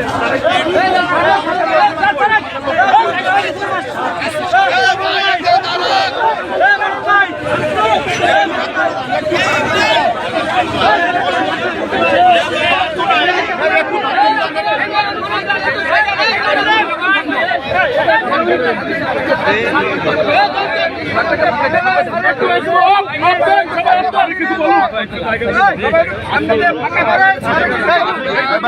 আমার কথা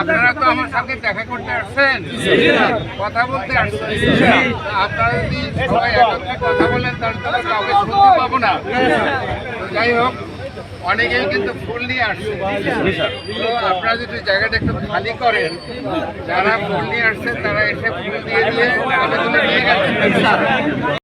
আপনারা তো আমার সাথে দেখা করতে আসছেন। কথা বলতে আসছেন আপনারা কথা বলেন, তাহলে কাউকে শুনতে পাবো না। যাই হোক অনেকেই কিন্তু ফুল নিয়ে আসছে। আপনারা যদি জায়গাটা একটু খালি করেন, যারা ফুল নিয়ে আসছে, তারা এসে ফুল দিয়ে দিয়ে নিয়ে গেছেন